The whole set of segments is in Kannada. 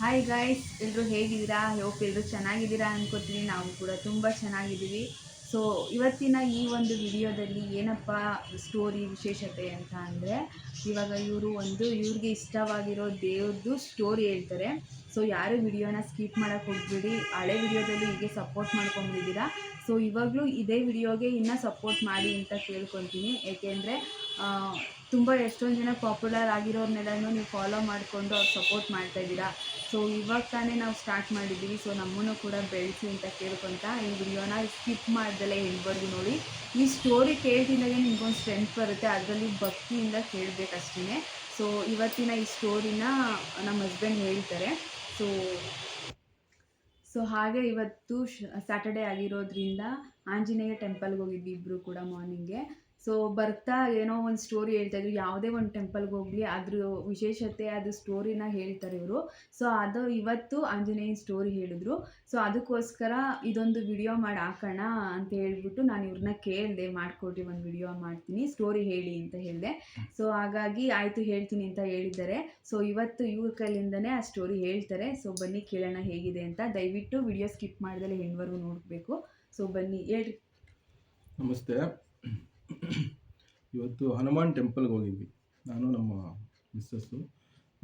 ಹಾಯ್ ಗಾಯ್ಸ್ ಎಲ್ಲರೂ ಹೇಗಿದ್ದೀರಾ? ಹೋಪ್ ಎಲ್ಲರೂ ಚೆನ್ನಾಗಿದ್ದೀರಾ ಅಂದ್ಕೋತೀನಿ ನಾವು ಕೂಡ ತುಂಬ ಚೆನ್ನಾಗಿದ್ದೀವಿ. ಸೊ ಇವತ್ತಿನ ಈ ಒಂದು ವಿಡಿಯೋದಲ್ಲಿ ಏನಪ್ಪ ಸ್ಟೋರಿ ವಿಶೇಷತೆ ಅಂತ ಅಂದರೆ, ಇವಾಗ ಇವರು ಒಂದು ಇವ್ರಿಗೆ ಇಷ್ಟವಾಗಿರೋ ದೇವ್ರದ್ದು ಸ್ಟೋರಿ ಹೇಳ್ತಾರೆ. ಸೊ ಯಾರು ವಿಡಿಯೋನ ಸ್ಕಿಪ್ ಮಾಡೋಕ್ಕೆ ಹೋಗ್ಬೇಡಿ, ಹಳೆ ವಿಡಿಯೋದಲ್ಲೂ ಹೀಗೆ ಸಪೋರ್ಟ್ ಮಾಡ್ಕೊಂಡಿದ್ದೀರಾ ಸೊ ಇವಾಗಲೂ ಇದೇ ವಿಡಿಯೋಗೆ ಇನ್ನೂ ಸಪೋರ್ಟ್ ಮಾಡಿ ಅಂತ ಕೇಳ್ಕೊತೀನಿ. ಏಕೆಂದರೆ ತುಂಬ ಎಷ್ಟೊಂದು ಜನ ಪಾಪ್ಯುಲರ್ ಆಗಿರೋರ್ನೆಲ್ಲನೂ ನೀವು ಫಾಲೋ ಮಾಡಿಕೊಂಡು ಅವ್ರು ಸಪೋರ್ಟ್ ಮಾಡ್ತಾ ಇದ್ದೀರಾ? ಸೊ ಇವಾಗ ತಾನೇ ನಾವು ಸ್ಟಾರ್ಟ್ ಮಾಡಿದ್ದೀವಿ. ಸೊ ನಮ್ಮನ್ನು ಕೂಡ ಬೆಳೆಸಿ ಅಂತ ಕೇಳ್ಕೊತ ಈ ವಿಡಿಯೋನ ಸ್ಕಿಪ್ ಮಾಡ್ದಲೇ ಹೇಳ್ಬಾರ್ದು ನೋಡಿ. ಈ ಸ್ಟೋರಿ ಕೇಳ್ತಿದ್ದಾಗೆ ನಿಮ್ಗೊಂದು ಸ್ಟ್ರೆಂತ್ ಬರುತ್ತೆ. ಅದರಲ್ಲಿ ಭಕ್ತಿಯಿಂದ ಕೇಳಬೇಕಷ್ಟೇ ಸೊ ಇವತ್ತಿನ ಈ ಸ್ಟೋರಿನ ನಮ್ಮ ಹಸ್ಬೆಂಡ್ ಹೇಳ್ತಾರೆ. ಸೊ ಸೊ ಹಾಗೆ ಇವತ್ತು ಸ್ಯಾಟರ್ಡೇ ಆಗಿರೋದ್ರಿಂದ ಆಂಜನೇಯ ಟೆಂಪಲ್ಗೆ ಹೋಗಿದ್ವಿ ಇಬ್ಬರು ಕೂಡ ಮಾರ್ನಿಂಗ್ಗೆ ಸೊ ಬರ್ತಾ ಏನೋ ಒಂದು ಸ್ಟೋರಿ ಹೇಳ್ತಾ ಇದ್ರು. ಯಾವುದೇ ಒಂದು ಟೆಂಪಲ್ಗೆ ಹೋಗಲಿ, ಅದ್ರ ವಿಶೇಷತೆ ಅದು ಸ್ಟೋರಿನ ಹೇಳ್ತಾರೆ ಇವರು. ಸೊ ಅದು ಇವತ್ತು ಆಂಜನೇಯನ ಸ್ಟೋರಿ ಹೇಳಿದ್ರು. ಸೊ ಅದಕ್ಕೋಸ್ಕರ ಇದೊಂದು ವಿಡಿಯೋ ಮಾಡಿ ಹಾಕೋಣ ಅಂತ ಹೇಳ್ಬಿಟ್ಟು ನಾನು ಇವ್ರನ್ನ ಕೇಳಿದೆ, ಮಾಡಿಕೊಡ್ರಿ ಒಂದು ವಿಡಿಯೋ ಮಾಡ್ತೀನಿ ಸ್ಟೋರಿ ಹೇಳಿ ಅಂತ ಹೇಳಿದೆ. ಸೊ ಹಾಗಾಗಿ ಆಯಿತು ಹೇಳ್ತೀನಿ ಅಂತ ಹೇಳಿದ್ದಾರೆ. ಸೊ ಇವತ್ತು ಇವ್ರ ಕೈಲಿಂದನೇ ಆ ಸ್ಟೋರಿ ಹೇಳ್ತಾರೆ. ಸೊ ಬನ್ನಿ ಕೇಳೋಣ ಹೇಗಿದೆ ಅಂತ. ದಯವಿಟ್ಟು ವಿಡಿಯೋ ಸ್ಕಿಪ್ ಮಾಡ್ದಲೇ ಹೆಣ್ವರೆಗೂ ನೋಡಬೇಕು. ಸೊ ಬನ್ನಿ, ಹೇಳ್ರಿ. ನಮಸ್ತೆ. ಇವತ್ತು ಹನುಮಾನ್ ಟೆಂಪಲ್ಗೆ ಹೋಗಿದ್ವಿ. ನಾನು, ನಮ್ಮ ಮಿಸ್ಸಸ್ಸು.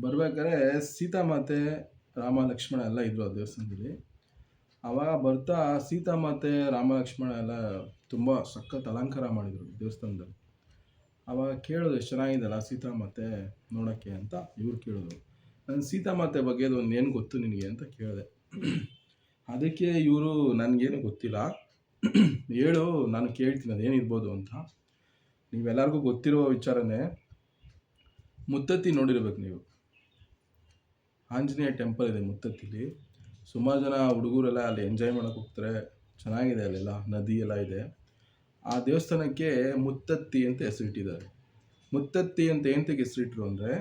ಬರ್ಬೇಕಾದ್ರೆ ಸೀತಾಮಾತೆ ರಾಮ ಲಕ್ಷ್ಮಣ ಎಲ್ಲ ಇದ್ದರು ಆ ದೇವಸ್ಥಾನದಲ್ಲಿ. ಆವಾಗ ಬರ್ತಾ ಸೀತಾಮಾತೆ ರಾಮ ಲಕ್ಷ್ಮಣ ಎಲ್ಲ ತುಂಬ ಸಖತ್ ಅಲಂಕಾರ ಮಾಡಿದರು ದೇವಸ್ಥಾನದಲ್ಲಿ. ಆವಾಗ ಕೇಳೋದು ಎಷ್ಟು ಚೆನ್ನಾಗಿದೆಯಲ್ಲ ಸೀತಾಮಾತೆ ನೋಡೋಕ್ಕೆ ಅಂತ ಇವ್ರು ಕೇಳಿದ್ರು. ನಾನು ಸೀತಾಮಾತೆ ಬಗ್ಗೆ ಒಂದು ಏನು ಗೊತ್ತು ನಿನಗೆ ಅಂತ ಕೇಳಿದೆ. ಅದಕ್ಕೆ ಇವರು, ನನಗೇನು ಗೊತ್ತಿಲ್ಲ. ಹೇಳು, ನಾನು ಕೇಳ್ತೀನಿ ಅದೇನಿರ್ಬೋದು ಅಂತ. ನೀವೆಲ್ಲರಿಗೂ ಗೊತ್ತಿರೋ ವಿಚಾರನೇ, ಮುತ್ತತ್ತಿ ನೋಡಿರ್ಬೇಕು ನೀವು. ಆಂಜನೇಯ ಟೆಂಪಲ್ ಇದೆ ಮುತ್ತತ್ತಿಲಿ. ಸುಮಾರು ಜನ ಹುಡುಗರೆಲ್ಲ ಅಲ್ಲಿ ಎಂಜಾಯ್ ಮಾಡೋಕೆ ಹೋಗ್ತಾರೆ. ಚೆನ್ನಾಗಿದೆ ಅಲ್ಲೆಲ್ಲ, ನದಿ ಎಲ್ಲ ಇದೆ. ಆ ದೇವಸ್ಥಾನಕ್ಕೆ ಮುತ್ತತ್ತಿ ಅಂತ ಹೆಸರಿಟ್ಟಿದ್ದಾರೆ ಮುತ್ತತ್ತಿ ಅಂತ ಏನಂತಕ್ಕೆ ಹೆಸರಿಟ್ರು ಅಂದರೆ,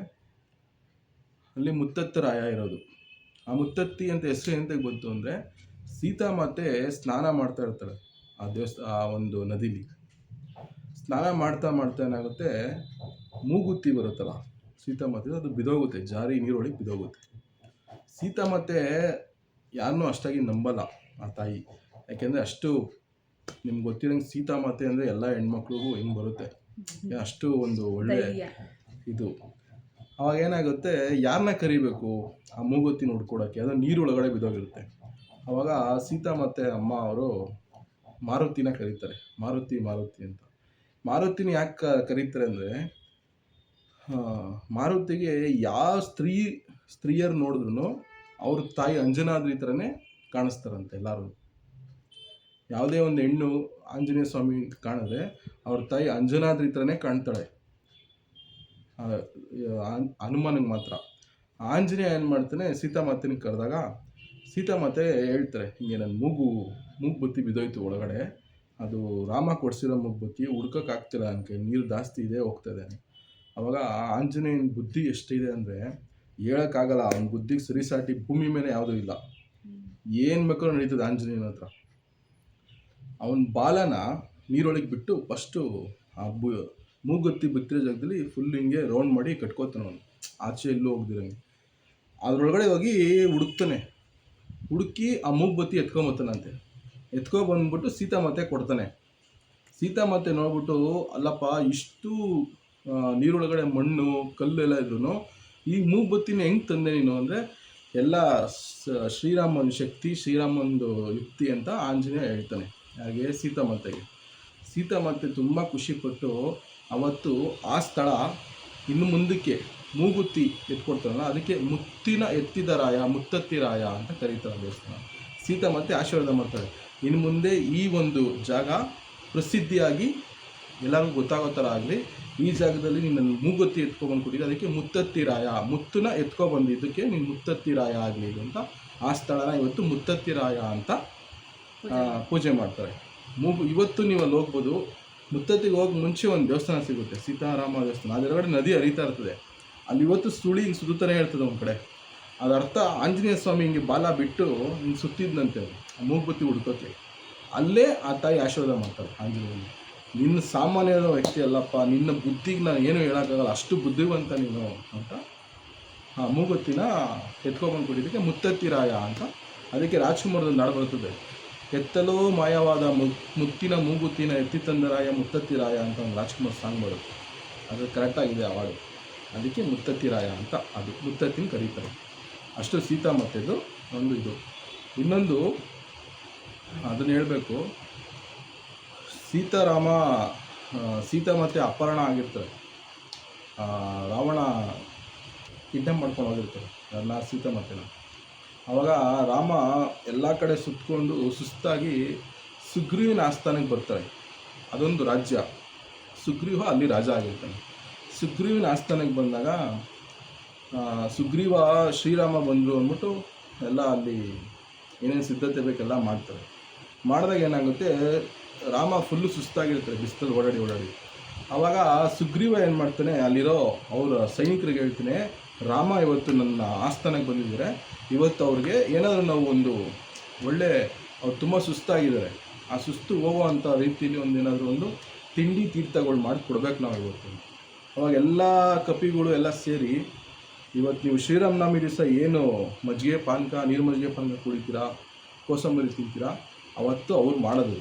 ಅಲ್ಲಿ ಮುತ್ತತ್ತರಾಯ ಇರೋದು. ಆ ಮುತ್ತತ್ತಿ ಅಂತ ಹೆಸರು ಎಂತಕ್ಕೆ ಬಂತು ಅಂದರೆ, ಸೀತಾಮಾತೆ ಸ್ನಾನ ಮಾಡ್ತಾ ಇರ್ತಾಳೆ. ಆ ದೇವಸ್ಥಾನ ಆ ಒಂದು ನದಿಲಿ. ಸ್ನಾನ ಮಾಡ್ತಾ ಮಾಡ್ತಾ ಏನಾಗುತ್ತೆ? ಮೂಗುತ್ತಿ ಬರುತ್ತಲ್ಲ ಸೀತಾಮಾತೆ ಅದು ಬಿದೋಗುತ್ತೆ ಜಾರಿ ನೀರೊಳಗೆ ಬಿದೋಗುತ್ತೆ. ಸೀತಾಮಾತೆ ಯಾರನ್ನೂ ಅಷ್ಟಾಗಿ ನಂಬಲ್ಲ ಆ ತಾಯಿ. ಯಾಕೆಂದರೆ ಅಷ್ಟು ನಿಮ್ಗೆ ಗೊತ್ತಿರಂಗೆ ಸೀತಾಮಾತೆ ಅಂದರೆ ಎಲ್ಲ ಹೆಣ್ಮಕ್ಳಿಗೂ ಹಿಂಗೆ ಬರುತ್ತೆ? ಅಷ್ಟು ಒಂದು ಒಳ್ಳೆ ಇದು. ಅವಾಗ ಏನಾಗುತ್ತೆ? ಯಾರನ್ನ ಕರಿಬೇಕು? ಆ ಮೂಗುತ್ತಿ ನೋಡ್ಕೊಡೋಕ್ಕೆ ಅದು ನೀರೊಳಗಡೆ ಬಿದೋಗಿರುತ್ತೆ. ಅವಾಗ ಸೀತಾ ಮತ್ತು ಅಮ್ಮ ಅವರು ಮಾರುತಿನ ಕರೀತಾರೆ. ಮಾರುತಿ ಮಾರುತಿ ಅಂತ. ಮಾರುತಿನ ಯಾಕೆ ಕರೀತಾರೆ ಅಂದರೆ ಮಾರುತಿಗೆ ಯಾವ ಸ್ತ್ರೀ, ಸ್ತ್ರೀಯರು ನೋಡಿದ್ರು ಅವ್ರ ತಾಯಿ ಅಂಜನಾದ್ರಿ ಥರನೇ ಕಾಣಿಸ್ತಾರಂತೆ ಎಲ್ಲರೂ. ಯಾವುದೇ ಒಂದು ಹೆಣ್ಣು ಆಂಜನೇಯ ಸ್ವಾಮಿ ಕಾಣಿದ್ರೆ ಅವ್ರ ತಾಯಿ ಅಂಜನಾದ್ರಿ ಥರನೇ ಕಾಣ್ತಾಳೆ. ಹನುಮನಿಗೆ ಮಾತ್ರ. ಆಂಜನೇಯ ಏನು ಮಾಡ್ತಾನೆ, ಸೀತಾಮಾತೆನ ಕರೆದಾಗ, ಸೀತಾಮಾತೆ ಹೇಳ್ತಾರೆ, ಹಿಂಗೆ ನನ್ನ ಮೂಗು ಮೂಗು ಬತ್ತಿ ಬಿದ್ದೋಯ್ತು ಒಳಗಡೆ. ಅದು ರಾಮ ಕೊಡ್ಸಿರೋ ಮೂಗು ಬತ್ತಿ ಹುಡ್ಕಕ್ಕೆ ಆಗ್ತಿಲ್ಲ ನನ್ನ ನೀರು ಜಾಸ್ತಿ ಇದೆ, ಹೋಗ್ತಾ ಇದೆ ಅವಾಗ ಆ ಆಂಜನೇಯನ ಬುದ್ಧಿ ಎಷ್ಟಿದೆ ಅಂದರೆ ಹೇಳೋಕ್ಕಾಗಲ್ಲ ಅವನ ಬುದ್ಧಿಗೆ ಸರಿಸಾಟಿ ಭೂಮಿ ಮೇಲೆ ಯಾವುದೂ ಇಲ್ಲ. ಏನು ಬೇಕಾದ್ರೂ ನಡೀತದೆ ಆಂಜನೇಯನ ಹತ್ರ. ಅವನ ಬಾಲನ ನೀರೊಳಗೆ ಬಿಟ್ಟು ಫಸ್ಟು ಆ ಬು ಮೂಗುತ್ತಿ ಬಿತ್ತಿರೋ ಜಾಗದಲ್ಲಿ ಫುಲ್ ಹಿಂಗೆ ರೌಂಡ್ ಮಾಡಿ ಕಟ್ಕೋತಾನೆ ಅವನು. ಆಚೆ ಎಲ್ಲೂ ಹೋಗ್ದಿರಂಗೆ. ಅದ್ರೊಳಗಡೆ ಹೋಗಿ ಹುಡುಕ್ತಾನೆ. ಹುಡುಕಿ ಆ ಮೂಗ್ಬತ್ತಿ ಎತ್ಕೊಂಬತ್ತಾನಂತೆ. ಎತ್ಕೊ ಬಂದ್ಬಿಟ್ಟು ಸೀತಾಮಾತೆ ಕೊಡ್ತಾನೆ. ಸೀತಾಮಾತೆ ನೋಡ್ಬಿಟ್ಟು, ಅಲ್ಲಪ್ಪ, ಇಷ್ಟು ನೀರೊಳಗಡೆ ಮಣ್ಣು, ಕಲ್ಲೆಲ್ಲ ಇದ್ರು ಈ ಮೂಗ್ಬತ್ತಿನ ಹೆಂಗೆ ತಂದೆ ನೀನು ಅಂದರೆ, ಎಲ್ಲ ಶ್ರೀರಾಮನ್ ಶಕ್ತಿ, ಶ್ರೀರಾಮಂದು ಯುಕ್ತಿ ಅಂತ ಆಂಜನೇಯ ಹೇಳ್ತಾನೆ, ಹಾಗೆ ಸೀತಾಮಾತೆಗೆ. ಸೀತಾಮಾತೆ ತುಂಬ ಖುಷಿಪಟ್ಟು ಅವತ್ತು ಆ ಸ್ಥಳ, ಇನ್ನು ಮುಂದಕ್ಕೆ ಮೂಗುತ್ತಿ ಎತ್ಕೊಡ್ತಾರಲ್ಲ ಅದಕ್ಕೆ ಮುತ್ತಿನ ಎತ್ತಿದ ರಾಯ, ಮುತ್ತತ್ತಿ ರಾಯ ಅಂತ ಕರೀತಾರೆ ದೇವಸ್ಥಾನ. ಸೀತಾಮಾತೆ ಆಶೀರ್ವಾದ ಮಾಡ್ತಾರೆ. ಇನ್ನು ಮುಂದೆ ಈ ಒಂದು ಜಾಗ ಪ್ರಸಿದ್ಧಿಯಾಗಿ ಎಲ್ಲರಿಗೂ ಗೊತ್ತಾಗೋ ಥರ ಆಗಲಿ ಈ ಜಾಗದಲ್ಲಿ ನಿನ್ನ ಮೂಗುತ್ತಿ ಎತ್ಕೊಬಂದು ಕೊಟ್ಟಿದ್ದು ಅದಕ್ಕೆ ಮುತ್ತತ್ತಿ ರಾಯ ಮುತ್ತನ್ನ ಎತ್ಕೊಬಂದಿದ್ದಕ್ಕೆ ನೀನು ಮುತ್ತತ್ತಿ ರಾಯ ಆಗಲಿ ಅಂತ ಆ ಸ್ಥಳನ ಇವತ್ತು ಮುತ್ತತ್ತಿರಾಯ ಅಂತ ಪೂಜೆ ಮಾಡ್ತಾರೆ. ಮೂಗು ಇವತ್ತು ನೀವು ಅಲ್ಲಿ ಹೋಗ್ಬೋದು. ಮುತ್ತತ್ತಿಗೆ ಹೋಗಿ ಮುಂಚೆ ಒಂದು ದೇವಸ್ಥಾನ ಸಿಗುತ್ತೆ ಸೀತಾರಾಮ ದೇವಸ್ಥಾನ. ಅದರೊಳಗಡೆ ನದಿ ಹರಿತಾ ಇರ್ತದೆ. ಅಲ್ಲಿ ಇವತ್ತು ಸುಳಿ ಸುತ್ತಾನೆ ಇರ್ತದೆ ಒಂದು ಕಡೆ. ಅದರ ಅರ್ಥ ಆಂಜನೇಯ ಸ್ವಾಮಿ ಹಿಂಗೆ ಬಾಲ ಬಿಟ್ಟು ಹಿಂಗೆ ಆ ಮೂಗುಬತ್ತಿ ಹುಡ್ಕೋತಿ ಅಲ್ಲೇ ಆ ತಾಯಿ ಆಶೀರ್ವಾದ ಮಾಡ್ತಾರೆ ಆಂಜನೇಯ ನಿನ್ನ ಸಾಮಾನ್ಯದ ವ್ಯಕ್ತಿ ಅಲ್ಲಪ್ಪ ನಿನ್ನ ಬುದ್ಧಿಗೆ ನಾನು ಏನು ಹೇಳೋಕ್ಕಾಗಲ್ಲ ಅಷ್ಟು ಬುದ್ಧಿವಂತ ನೀನು ಅಂತ. ಆ, ಮೂಗುತ್ತಿನ ಎತ್ಕೊಬಂದು ಕೊಟ್ಟಿದ್ದಕ್ಕೆ ಮುತ್ತತ್ತಿರಾಯ ಅಂತ. ಅದಕ್ಕೆ ರಾಜ್ಕುಮಾರದಲ್ಲಿ ನಾಡು ಬರ್ತದೆ ಎತ್ತಲೋ ಮಾಯವಾದ ಮುತ್ತಿನ ಮೂಗುತ್ತಿನ ಎತ್ತಿ ತಂದರಾಯ ಮುತ್ತತ್ತಿರಾಯ ಅಂತ ಒಂದು ರಾಜ್ಕುಮಾರ್ ಸಾಂಗ್ ಬರುತ್ತೆ. ಅದು ಕರೆಕ್ಟಾಗಿದೆ ಅವಾರ್ಡು ಅದಕ್ಕೆ ಮುತ್ತತ್ತಿರಾಯ ಅಂತ ಅದು ಮುತ್ತತ್ತಿನ ಕರೀತಾರೆ. ಅಷ್ಟು ಸೀತಾಮತ್ತೆದು ಒಂದು ಇದು. ಇನ್ನೊಂದು, ಅದನ್ನು ಹೇಳಬೇಕು. ಸೀತಾರಾಮ ಸೀತಾ ಮತ್ತೆ ಅಪಹರಣ ಆಗಿರ್ತಾರೆ. ರಾವಣ ಕಿಡ್ನಾಪ್ ಮಾಡ್ಕೊಂಡು ಹೋಗಿರ್ತಾರೆ. ನನ್ನ ಸೀತಾ ಮತ್ತೆನ. ಅವಾಗ ರಾಮ ಎಲ್ಲ ಕಡೆ ಸುತ್ತಕೊಂಡು ಸುಸ್ತಾಗಿ ಸುಗ್ರೀವಿನ ಆಸ್ಥಾನಕ್ಕೆ ಬರ್ತಾರೆ ಅದೊಂದು ರಾಜ್ಯ. ಸುಗ್ರೀವ ಅಲ್ಲಿ ರಾಜ ಆಗಿರ್ತಾನೆ. ಸುಗ್ರೀವಿನ ಆಸ್ಥಾನಕ್ಕೆ ಬಂದಾಗ ಸುಗ್ರೀವ ಶ್ರೀರಾಮ ಬಂದರು ಅಂದ್ಬಿಟ್ಟು ಎಲ್ಲ ಅಲ್ಲಿ ಏನೇನು ಸಿದ್ಧತೆ ಬೇಕೆಲ್ಲ ಮಾಡ್ತಾರೆ. ಮಾಡಿದಾಗ ಏನಾಗುತ್ತೆ, ರಾಮ ಫುಲ್ಲು ಸುಸ್ತಾಗಿರ್ತಾರೆ, ಬಿಸಿಲಲ್ಲಿ ಓಡಾಡಿ ಓಡಾಡಿ. ಆವಾಗ ಸುಗ್ರೀವ ಏನು ಮಾಡ್ತಾನೆ, ಅಲ್ಲಿರೋ ಅವರ ಸೈನಿಕರಿಗೆ ಹೇಳ್ತಾನೆ, ರಾಮ ಇವತ್ತು ನನ್ನ ಆಸ್ಥಾನಕ್ಕೆ ಬಂದಿದ್ದಾರೆ. ಇವತ್ತು ಅವ್ರಿಗೆ ಏನಾದರೂ ನಾವು ಒಂದು ಒಳ್ಳೆ, ಅವ್ರು ತುಂಬ ಸುಸ್ತಾಗಿದ್ದಾರೆ. ಆ ಸುಸ್ತು ಹೋಗುವಂಥ ರೀತಿಯಲ್ಲಿ ಒಂದು ಏನಾದರೂ ಒಂದು ತಿಂಡಿ ತೀರ್ಥಗಳು ಮಾಡಿ ಕೊಡ್ಬೇಕು ನಾವು ಇವತ್ತು. ಅವಾಗ ಎಲ್ಲ ಕಪಿಗಳು ಎಲ್ಲ ಸೇರಿ ಇವತ್ತು ನೀವು ಶ್ರೀರಾಮನವಮಿ ದಿವಸ ಏನು ಮಜ್ಜಿಗೆ ಪಾನಕ ನೀರು ಮಜ್ಜಿಗೆ ಪಾನಕ ಕುಡಿತೀರಾ ಕೋಸಂಬರಿ ತಿಂತೀರಾ ಅವತ್ತು ಅವ್ರು ಮಾಡೋದು.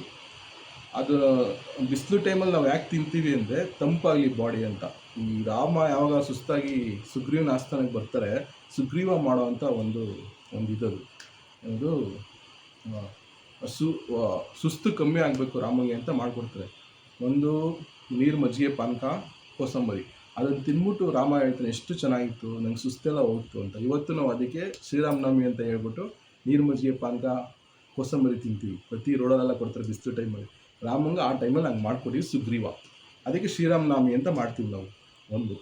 ಅದು ಬಿಸಿಲು ಟೈಮಲ್ಲಿ ನಾವು ಯಾಕೆ ತಿಂತೀವಿ ಅಂದರೆ ತಂಪಾಗಲಿ ಬಾಡಿ ಅಂತ. ಈ ರಾಮ ಯಾವಾಗ ಸುಸ್ತಾಗಿ ಸುಗ್ರೀವನ ಆಸ್ಥಾನಕ್ಕೆ ಬರ್ತಾರೆ ಸುಗ್ರೀವ ಮಾಡೋವಂಥ ಒಂದು ಒಂದು ಇದದು. ಆ, ಸು ಸುಸ್ತು ಕಮ್ಮಿ ಆಗಬೇಕು ರಾಮಗೆ ಅಂತ ಮಾಡಿಕೊಡ್ತಾರೆ. ಒಂದು ನೀರು ಮಜ್ಜಿಗೆ ಪಾನಕ ಕೋಸಂಬರಿ. ಅದನ್ನು ತಿನ್ಬಿಟ್ಟು ರಾಮ ಹೇಳ್ತಾನೆ ಎಷ್ಟು ಚೆನ್ನಾಗಿತ್ತು, ನಂಗೆ ಸುಸ್ತೆಲ್ಲ ಹೋಗ್ತು ಅಂತ. ಇವತ್ತು ನಾವು ಅದಕ್ಕೆ ಶ್ರೀರಾಮನವಮಿ ಅಂತ ಹೇಳ್ಬಿಟ್ಟು ನೀರು ಮಜ್ಜಿಗೆ ಪಾನಕ, ಕೋಸಂಬರಿ ತಿಂತೀವಿ. ಪ್ರತಿ ರೋಡಲ್ಲೆಲ್ಲ ಕೊಡ್ತಾರೆ ಬಿಸಿಲು ಟೈಮಲ್ಲಿ ರಾಮಂಗೆ ಆ ಟೈಮಲ್ಲಿ ಹಂಗೆ ಮಾಡಿಕೊಡಿ ಸುಗ್ರೀವ. ಅದಕ್ಕೆ ಶ್ರೀರಾಮನವಮಿ ಅಂತ ಮಾಡ್ತೀವಿ ನಾವು, ಒಂದು.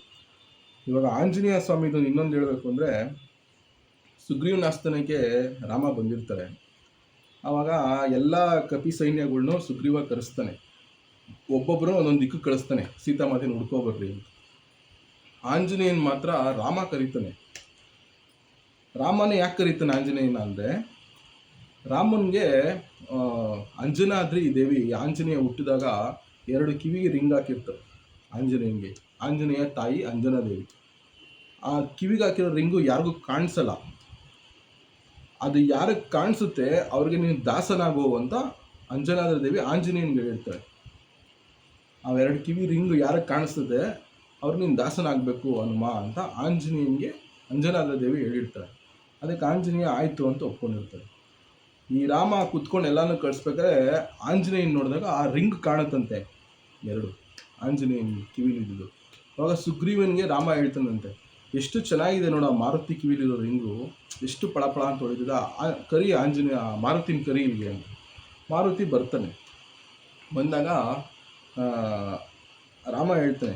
ಇವಾಗ ಆಂಜನೇಯ ಸ್ವಾಮಿದು ಇನ್ನೊಂದು ಹೇಳಬೇಕು ಅಂದರೆ, ಸುಗ್ರೀವನ ಆಸ್ಥಾನಕ್ಕೆ ರಾಮ ಬಂದಿರ್ತಾರೆ. ಆವಾಗ ಎಲ್ಲ ಕಪಿ ಸೈನ್ಯಗಳನ್ನೂ ಸುಗ್ರೀವ ಕರೆಸ್ತಾನೆ. ಒಬ್ಬೊಬ್ಬರು ಒಂದೊಂದು ದಿಕ್ಕು ಕಳಿಸ್ತಾನೆ. ಸೀತಾಮಾತೆನ ಹುಡ್ಕೊಬರ್ರಿ ಅಂತ. ಆಂಜನೇಯನ್ ಮಾತ್ರ ರಾಮ ಕರೀತಾನೆ. ರಾಮನೇ ಯಾಕೆ ಕರೀತಾನೆ ಆಂಜನೇಯನ ಅಂದರೆ? ರಾಮನಿಗೆ ಅಂಜನಾದ್ರಿ ದೇವಿ ಆಂಜನೇಯ ಹುಟ್ಟಿದಾಗ ಎರಡು ಕಿವಿಗೆ ರಿಂಗ್ ಹಾಕಿರ್ತಾರೆ ಆಂಜನೇಯನಿಗೆ. ಆಂಜನೇಯ ತಾಯಿ ಅಂಜನಾದೇವಿ. ಆ ಕಿವಿಗೆ ಹಾಕಿರೋ ರಿಂಗು ಯಾರಿಗೂ ಕಾಣಿಸಲ್ಲ. ಅದು ಯಾರಿಗೆ ಕಾಣಿಸುತ್ತೆ ಅವ್ರಿಗೆ ನೀನು ದಾಸನಾಗೋ ಅಂತ ಅಂಜನಾದ್ರ ದೇವಿ ಆಂಜನೇಯನ್ಗೆ ಹೇಳ್ತಾರೆ. ಅವೆರಡು ಕಿವಿ ರಿಂಗು ಯಾರಿಗೆ ಕಾಣಿಸ್ತದೆ ಅವ್ರಿಗೆ ನೀನು ದಾಸನಾಗಬೇಕು ಹನುಮ ಅಂತ ಆಂಜನೇಯನಿಗೆ ಅಂಜನಾದ ದೇವಿ ಹೇಳಿರ್ತಾರೆ. ಅದಕ್ಕೆ ಆಂಜನೇಯ ಆಯಿತು ಅಂತ ಒಪ್ಕೊಂಡಿರ್ತಾರೆ. ಈ ರಾಮ ಕುತ್ಕೊಂಡು ಎಲ್ಲಾನು ಕಳಿಸ್ಬೇಕಾದ್ರೆ ಆಂಜನೇಯನ್ ನೋಡಿದಾಗ ಆ ರಿಂಗ್ ಕಾಣುತ್ತಂತೆ ಎರಡು. ಆಂಜನೇಯನ್ ಕಿವಿಲಿದ್ದು ಅವಾಗ ಸುಗ್ರೀವನ್ಗೆ ರಾಮ ಹೇಳ್ತಾನಂತೆ, ಎಷ್ಟು ಚೆನ್ನಾಗಿದೆ ನೋಡ ಮಾರುತಿ ಕಿವಿಲಿರೋ ರಿಂಗು, ಎಷ್ಟು ಪಳಪಳ ಅಂತ ಹೊಡಿತಿದ್ದ ಆ ಕರಿ ಆಂಜನೇಯ, ಮಾರುತಿನ ಕರಿ ಇಲ್ಲಿಗೆ ಅಂತ. ಮಾರುತಿ ಬರ್ತಾನೆ. ಬಂದಾಗ ರಾಮ ಹೇಳ್ತಾನೆ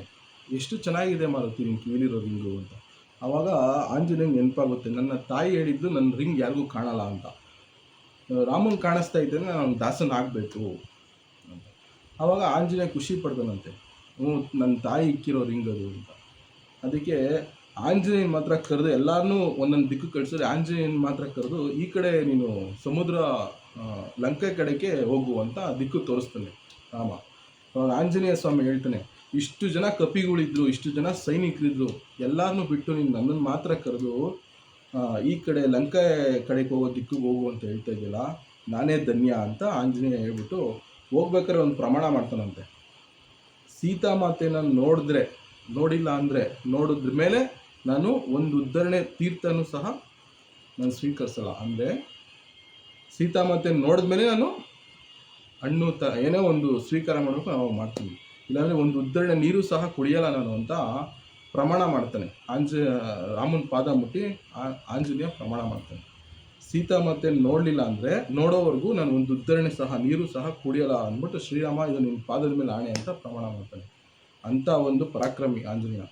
ಎಷ್ಟು ಚೆನ್ನಾಗಿದೆ ಮಾರುತಿ ನಿನ್ನ ಕೇಳಿರೋ ರಿಂಗು ಅಂತ. ಆವಾಗ ಆಂಜನೇಯ ನೆನಪಾಗುತ್ತೆ, ನನ್ನ ತಾಯಿ ಹೇಳಿದ್ದು ನನ್ನ ರಿಂಗ್ ಯಾರಿಗೂ ಕಾಣಲ್ಲ ಅಂತ. ರಾಮನ್ ಕಾಣಿಸ್ತಾ ಇದ್ದರೆ ನಾನು ದಾಸನ ಆಗಬೇಕು ಅಂತ. ಆವಾಗ ಆಂಜನೇಯ ಖುಷಿ ಪಡ್ತಾನಂತೆ ಹ್ಞೂ ನನ್ನ ತಾಯಿ ಇಕ್ಕಿರೋ ರಿಂಗ್ ಅದು ಅಂತ. ಅದಕ್ಕೆ ಆಂಜನೇಯನ್ ಮಾತ್ರ ಕರೆದು ಎಲ್ಲರನ್ನೂ ಒಂದೊಂದು ದಿಕ್ಕು ಕಳಿಸಿದ್ರೆ ಆಂಜನೇಯನ್ ಮಾತ್ರ ಕರೆದು ಈ ಕಡೆ ನೀನು ಸಮುದ್ರ ಲಂಕೆ ಕಡೆಗೆ ಹೋಗು ಅಂತ ದಿಕ್ಕು ತೋರಿಸ್ತಾನೆ ರಾಮ. ಆಂಜನೇಯ ಸ್ವಾಮಿ ಹೇಳ್ತಾನೆ ಇಷ್ಟು ಜನ ಕಪಿಗಳಿದ್ರು, ಇಷ್ಟು ಜನ ಸೈನಿಕರಿದ್ರು ಎಲ್ಲರನ್ನೂ ಬಿಟ್ಟು ನೀನು ನನ್ನನ್ನು ಮಾತ್ರ ಕರೆದು ಈ ಕಡೆ ಲಂಕೆ ಕಡೆಗೆ ಹೋಗೋ ದಿಕ್ಕಿಗೆ ಹೋಗು ಅಂತ ಹೇಳ್ತಾ ಇದೆಯಲ್ಲ ನಾನೇ ಧನ್ಯ ಅಂತ ಆಂಜನೇಯ ಹೇಳ್ಬಿಟ್ಟು ಹೋಗ್ಬೇಕಾದ್ರೆ ಒಂದು ಪ್ರಮಾಣ ಮಾಡ್ತಾನಂತೆ. ಸೀತಾ ಮಾತೆಯನ್ನು ನೋಡಿದ್ರೆ, ನೋಡಿಲ್ಲ ಅಂದರೆ ನೋಡಿದ್ರ ಮೇಲೆ ನಾನು ಒಂದು ಉದ್ಧರಣೆ ತೀರ್ಥನೂ ಸಹ ನಾನು ಸ್ವೀಕರಿಸಲ್ಲ. ಅಂದರೆ ಸೀತಾಮಾತೆ ನೋಡಿದ್ಮೇಲೆ ನಾನು ಹಣ್ಣು ತ, ಏನೋ ಒಂದು ಸ್ವೀಕಾರ ಮಾಡಬೇಕು ನಾವು ಮಾಡ್ತೀನಿ ಇಲ್ಲಾಂದರೆ ಒಂದು ಉದ್ದರಣೆ ನೀರು ಸಹ ಕುಡಿಯಲ್ಲ ನಾನು ಅಂತ ಪ್ರಮಾಣ ಮಾಡ್ತಾನೆ. ಆಂಜ, ರಾಮನ ಪಾದ ಮುಟ್ಟಿ ಆಂಜನೇಯ ಪ್ರಮಾಣ ಮಾಡ್ತಾನೆ. ಸೀತಾಮಾತೆ ನೋಡಲಿಲ್ಲ ಅಂದರೆ ನೋಡೋವರೆಗೂ ನಾನು ಒಂದು ಉದ್ದರಣೆ ಸಹ ನೀರು ಸಹ ಕುಡಿಯಲ್ಲ ಅಂದ್ಬಿಟ್ಟು ಶ್ರೀರಾಮ ಇದು ನಿಮ್ಮ ಪಾದದ ಮೇಲೆ ಆಣೆ ಅಂತ ಪ್ರಮಾಣ ಮಾಡ್ತಾನೆ. ಅಂಥ ಒಂದು ಪರಾಕ್ರಮಿ ಆಂಜನೇಯ.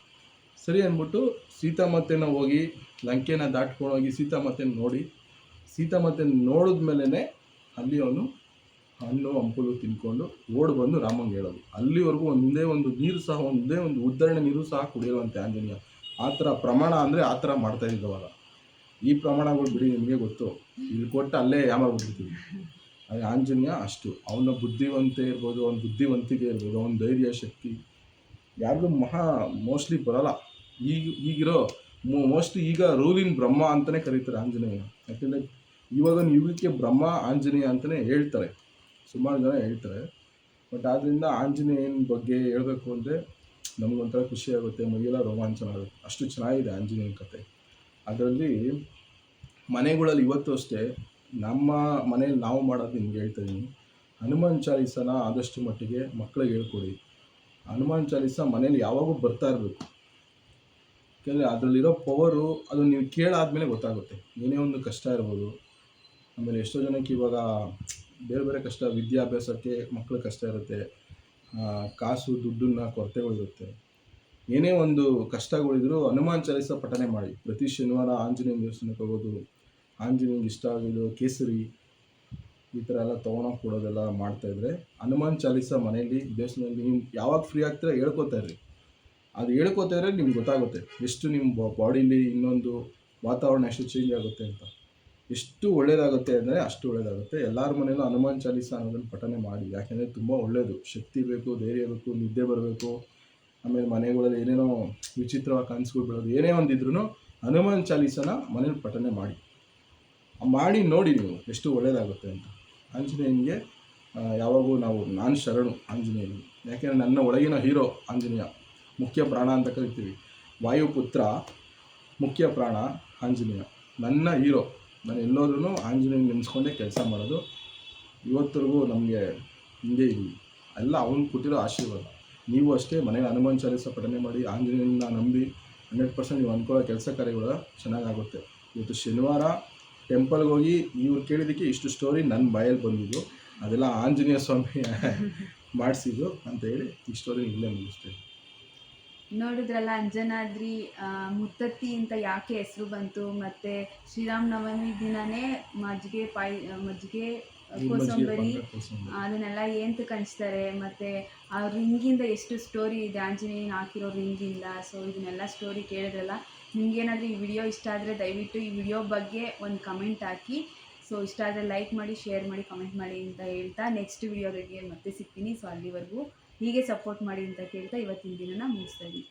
ಸರಿ ಅಂದ್ಬಿಟ್ಟು ಸೀತಾಮಾತೆನ ಹೋಗಿ ಲಂಕೆನ ದಾಟ್ಕೊಂಡು ಹೋಗಿ ಸೀತಾಮಾತೆನ ನೋಡಿ. ಸೀತಾ ನೋಡಿದ ಮೇಲೇ ಅಲ್ಲಿ ಅವನು ಹಣ್ಣು ಹಂಪಲು ತಿನ್ಕೊಂಡು ಓಡ್ ಬಂದು ರಾಮಂಗೆ ಹೇಳೋದು. ಅಲ್ಲಿವರೆಗೂ ಒಂದೇ ಒಂದು ನೀರು ಸಹ, ಒಂದೇ ಒಂದು ಉದ್ಧರಣೆ ನೀರು ಸಹ ಕುಡಿಯುವಂತೆ ಆಂಜನೇಯ. ಆ ಥರ ಪ್ರಮಾಣ ಅಂದರೆ ಆ ಥರ ಮಾಡ್ತಾ ಈ ಪ್ರಮಾಣಗಳು ಬಿಡಿ, ನಿಮಗೆ ಗೊತ್ತು. ಇಲ್ಲಿ ಕೊಟ್ಟು ಅಲ್ಲೇ ಯಾಮಾಗ್ಬಿಟ್ಟಿರ್ತೀವಿ ಅದೇ ಆಂಜನೇಯ ಅಷ್ಟು. ಅವನ ಬುದ್ಧಿವಂತೆ ಇರ್ಬೋದು, ಅವನ ಬುದ್ಧಿವಂತಿಕೆ ಇರ್ಬೋದು, ಅವನ ಧೈರ್ಯ, ಶಕ್ತಿ ಯಾರಿಗೂ ಮಹಾ ಮೋಸ್ಟ್ಲಿ ಬರಲ್ಲ. ಈಗ, ಈಗಿರೋ ಮೋಸ್ಟ್ಲಿ ಈಗ ರೂಲಿನ್ ಬ್ರಹ್ಮ ಅಂತಲೇ ಕರೀತಾರೆ ಆಂಜನೇಯ. ಯಾಕೆಂದರೆ ಇವಾಗ ಯುಗಕ್ಕೆ ಬ್ರಹ್ಮ, ಆಂಜನೇಯ ಅಂತಲೇ ಹೇಳ್ತಾರೆ. ಸುಮಾರು ಜನ ಹೇಳ್ತಾರೆ. ಬಟ್ ಆದ್ದರಿಂದ ಆಂಜನೇಯನ ಬಗ್ಗೆ ಹೇಳಬೇಕು ಅಂದರೆ ನಮಗೊಂಥರ ಖುಷಿ ಆಗುತ್ತೆ, ಮೈಯೆಲ್ಲ ರೋಮಾಂಚನ ಆಗುತ್ತೆ. ಅಷ್ಟು ಚೆನ್ನಾಗಿದೆ ಆಂಜನೇಯನ ಕತೆ. ಅದರಲ್ಲಿ ಮನೆಗಳಲ್ಲಿ ಇವತ್ತು ಅಷ್ಟೇ ನಮ್ಮ ಮನೇಲಿ ನಾವು ಮಾಡೋದು ನಿಮ್ಗೆ ಹೇಳ್ತಾಯಿದ್ದೀನಿ ಹನುಮಾನ್ ಚಾಲೀಸನ ಆದಷ್ಟು ಮಟ್ಟಿಗೆ ಮಕ್ಕಳಿಗೆ ಹೇಳ್ಕೊಡಿ. ಹನುಮಾನ್ ಚಾಲೀಸ ಮನೇಲಿ ಯಾವಾಗೂ ಬರ್ತಾ ಇರಬೇಕು. ಯಾಕೆಂದರೆ ಅದರಲ್ಲಿರೋ ಪವರು ಅದು ನೀವು ಕೇಳಾದ್ಮೇಲೆ ಗೊತ್ತಾಗುತ್ತೆ. ಏನೇ ಒಂದು ಕಷ್ಟ ಇರ್ಬೋದು. ಆಮೇಲೆ ಎಷ್ಟೋ ಜನಕ್ಕೆ ಇವಾಗ ಬೇರೆ ಬೇರೆ ಕಷ್ಟ, ವಿದ್ಯಾಭ್ಯಾಸಕ್ಕೆ ಮಕ್ಕಳು ಕಷ್ಟ ಇರುತ್ತೆ. ಕಾಸು, ದುಡ್ಡನ್ನ ಕೊರತೆಗಳಿರುತ್ತೆ ಏನೇ ಒಂದು ಕಷ್ಟಗಳಿದ್ರೂ ಹನುಮಾನ್ ಚಾಲೀಸ ಪಠನೆ ಮಾಡಿ. ಪ್ರತಿ ಶನಿವಾರ ಆಂಜನೇಯ ದೇವಸ್ಥಾನಕ್ಕೆ ಹೋಗೋದು ಆಂಜನೇಯಂಗೆ ಇಷ್ಟ ಆಗೋದು ಕೇಸರಿ, ಈ ಥರ ಎಲ್ಲ ತೊಗೊಂಡೋಗಿ ಕೊಡೋದೆಲ್ಲ ಮಾಡ್ತಾಯಿದ್ರೆ ಹನುಮಾನ್ ಚಾಲೀಸ ಮನೆಯಲ್ಲಿ, ದೇವಸ್ಥಾನದಲ್ಲಿ ನೀವು ಯಾವಾಗ ಫ್ರೀ ಆಗ್ತೀರಾ ಹೇಳ್ಕೊತಾ ಇರ್ರಿ. ಅದು ಹೇಳ್ಕೊತಾ ಇದ್ರೆ ನಿಮ್ಗೆ ಗೊತ್ತಾಗುತ್ತೆ ಎಷ್ಟು ನಿಮ್ಮ ಬಾಡಿಲಿ ಇನ್ನೊಂದು ವಾತಾವರಣ ಎಷ್ಟು ಚೇಂಜ್ ಆಗುತ್ತೆ ಅಂತ. ಎಷ್ಟು ಒಳ್ಳೆಯದಾಗುತ್ತೆ ಅಂದರೆ ಅಷ್ಟು ಒಳ್ಳೆಯದಾಗುತ್ತೆ ಎಲ್ಲರ ಮನೇಲೂ ಹನುಮಾನ್ ಚಾಲೀಸ ಅನ್ನೋದನ್ನು ಪಠನೆ ಮಾಡಿ. ಯಾಕೆಂದರೆ ತುಂಬ ಒಳ್ಳೆಯದು ಶಕ್ತಿ ಬೇಕು, ಧೈರ್ಯ ಬೇಕು, ನಿದ್ದೆ ಬರಬೇಕು. ಆಮೇಲೆ ಮನೆಗಳಲ್ಲಿ ಏನೇನೋ ವಿಚಿತ್ರವಾಗಿ ಕನಸುಗಳು ಬಿಡೋದು ಏನೇ ಒಂದಿದ್ರು ಹನುಮಾನ್ ಚಾಲೀಸನ ಮನೇಲಿ ಪಠನೆ ಮಾಡಿ. ಮಾಡಿ ನೋಡಿ ನೀವು ಎಷ್ಟು ಒಳ್ಳೆಯದಾಗುತ್ತೆ ಅಂತ. ಆಂಜನೇಯನಿಗೆ ಯಾವಾಗೂ ನಾವು, ನಾನು ಶರಣು ಆಂಜನೇಯನಿಗೆ ಯಾಕೆಂದರೆ ನನ್ನ ಒಳಗಿನ ಹೀರೋ ಆಂಜನೇಯ. ಮುಖ್ಯ ಪ್ರಾಣ ಅಂತ ಕರಿತೀವಿ. ವಾಯುಪುತ್ರ ಮುಖ್ಯ ಪ್ರಾಣ ಆಂಜನೇಯ. ನನ್ನ ಹೀರೋ ನಾನು ಎಲ್ಲೋದ್ರೂ ಆಂಜನೇಯನ ನೆನೆಸ್ಕೊಂಡೇ ಕೆಲಸ ಮಾಡೋದು. ಇವತ್ತರೆಗೂ ನಮಗೆ ಹಿಂದೆ ಇಲ್ಲಿ ಎಲ್ಲ ಅವ್ನು ಕೊಟ್ಟಿರೋ ಆಶೀರ್ವಾದ. ನೀವು ಅಷ್ಟೇ ಮನೇಲಿ ಹನುಮಾನ್ ಚಾಲೀಸ ಪಠನೆ ಮಾಡಿ ಆಂಜನೇಯನ ನಂಬಿ ಹಂಡ್ರೆಡ್ ಪರ್ಸೆಂಟ್ ನೀವು ಅನ್ಕೊಳ್ಳೋ ಕೆಲಸ ಕಾರ್ಯಗಳು ಚೆನ್ನಾಗಾಗುತ್ತೆ. ಇವತ್ತು ಶನಿವಾರ ಟೆಂಪಲ್ಗೆ ಹೋಗಿ ಇವ್ರು ಕೇಳಿದ್ದಕ್ಕೆ ಇಷ್ಟು ಸ್ಟೋರಿ ನನ್ನ ಬಾಯಲ್ಲಿ ಬಂದಿದ್ದು. ಅದೆಲ್ಲ ಆಂಜನೇಯ ಸ್ವಾಮಿ ಮಾಡಿಸಿದ್ದು ಅಂತ ಹೇಳಿ ಈ ಸ್ಟೋರಿ ಇಲ್ಲೇ ಮುಗಿಸ್ತೇನೆ. ನೋಡಿದ್ರಲ್ಲ ಅಂಜನಾದ್ರಿ ಮುತ್ತತ್ತಿ ಅಂತ ಯಾಕೆ ಹೆಸರು ಬಂತು? ಮತ್ತು ಶ್ರೀರಾಮನವಮಿ ದಿನನೇ ಮಜ್ಜಿಗೆ ಪಾಯ್ ಮಜ್ಜಿಗೆ ಕೋಸಂಬರಿ ಅದನ್ನೆಲ್ಲ ಏಂತ ಕಂಚ್ತಾರೆ? ಮತ್ತೆ ಆ ರಿಂಗಿಂದ ಎಷ್ಟು ಸ್ಟೋರಿ ಇದೆ? ಆಂಜನೇಯನ ಹಾಕಿರೋ ರಿಂಗಿಂದ. ಸೊ ಇದನ್ನೆಲ್ಲ ಸ್ಟೋರಿ ಕೇಳಿದ್ರಲ್ಲ ನಿಮ್ಗೇನಾದರೂ ಈ ವಿಡಿಯೋ ಇಷ್ಟ ಆದರೆ ದಯವಿಟ್ಟು ಈ ವಿಡಿಯೋ ಬಗ್ಗೆ ಒಂದು ಕಮೆಂಟ್ ಹಾಕಿ. ಸೊ ಇಷ್ಟ ಆದರೆ ಲೈಕ್ ಮಾಡಿ ಶೇರ್ ಮಾಡಿ ಕಮೆಂಟ್ ಮಾಡಿ ಅಂತ ಹೇಳ್ತಾ ನೆಕ್ಸ್ಟ್ ವಿಡಿಯೋಗೆ ಮತ್ತೆ ಸಿಗ್ತೀನಿ. ಸೊ ಅಲ್ಲಿವರೆಗೂ ಹೀಗೆ ಸಪೋರ್ಟ್ ಮಾಡಿ ಅಂತ ಕೇಳ್ತಾ ಇವತ್ತಿನ ದಿನನ ಮುಗಿಸ್ತಾ ಇದ್ದೀನಿ.